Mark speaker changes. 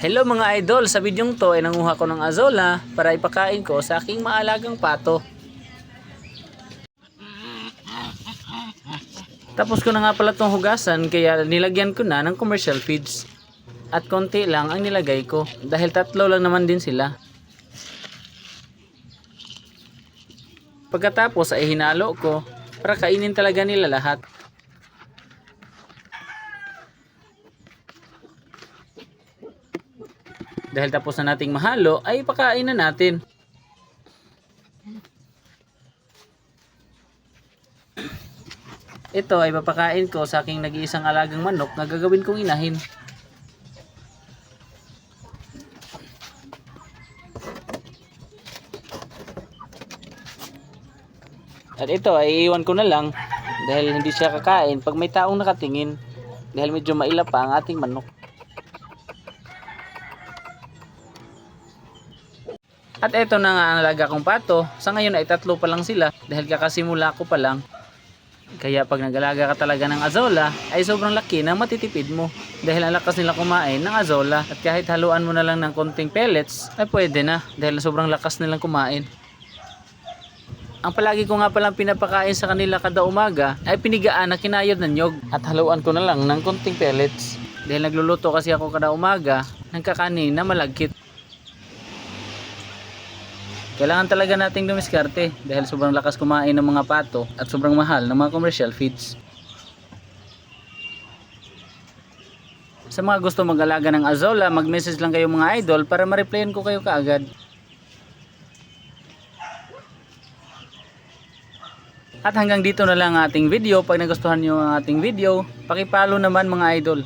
Speaker 1: Hello mga idol, sa bidyong to ay nanguha ko ng azola para ipakain ko sa aking maalagang pato. Tapos ko na nga pala itong hugasan kaya nilagyan ko na ng commercial feeds. At konti lang ang nilagay ko dahil tatlo lang naman din sila. Pagkatapos ay hinalo ko para kainin talaga nila lahat. Dahil tapos na nating mahalo, ay pakain na natin. Ito ay papakain ko sa aking nag-iisang alagang manok na gagawin kong inahin. At ito ay iiwan ko na lang dahil hindi siya kakain pag may taong nakatingin dahil medyo maila pa ang ating manok. At eto na nga ang alaga kong pato. Sa ngayon ay tatlo pa lang sila dahil kakasimula ko pa lang. Kaya pag nag-alaga ka talaga ng azola ay sobrang laki na matitipid mo. Dahil ang lakas nila kumain ng azola at kahit haluan mo na lang ng konting pellets ay pwede na dahil sobrang lakas nilang kumain. Ang palagi ko nga palang pinapakain sa kanila kada umaga ay pinigaan na kinayod ng nyog at haluan ko na lang ng konting pellets. Dahil nagluluto kasi ako kada umaga ng kakanin na malagkit. Kailangan talaga nating dumiskarte dahil sobrang lakas kumain ng mga pato at sobrang mahal ng mga commercial feeds. Sa mga gusto mag-alaga ng Azola, mag-message lang kayo mga idol para ma-replyan ko kayo kaagad. At hanggang dito na lang ang ating video. Pag nagustuhan nyo ang ating video, pakipalo naman mga idol.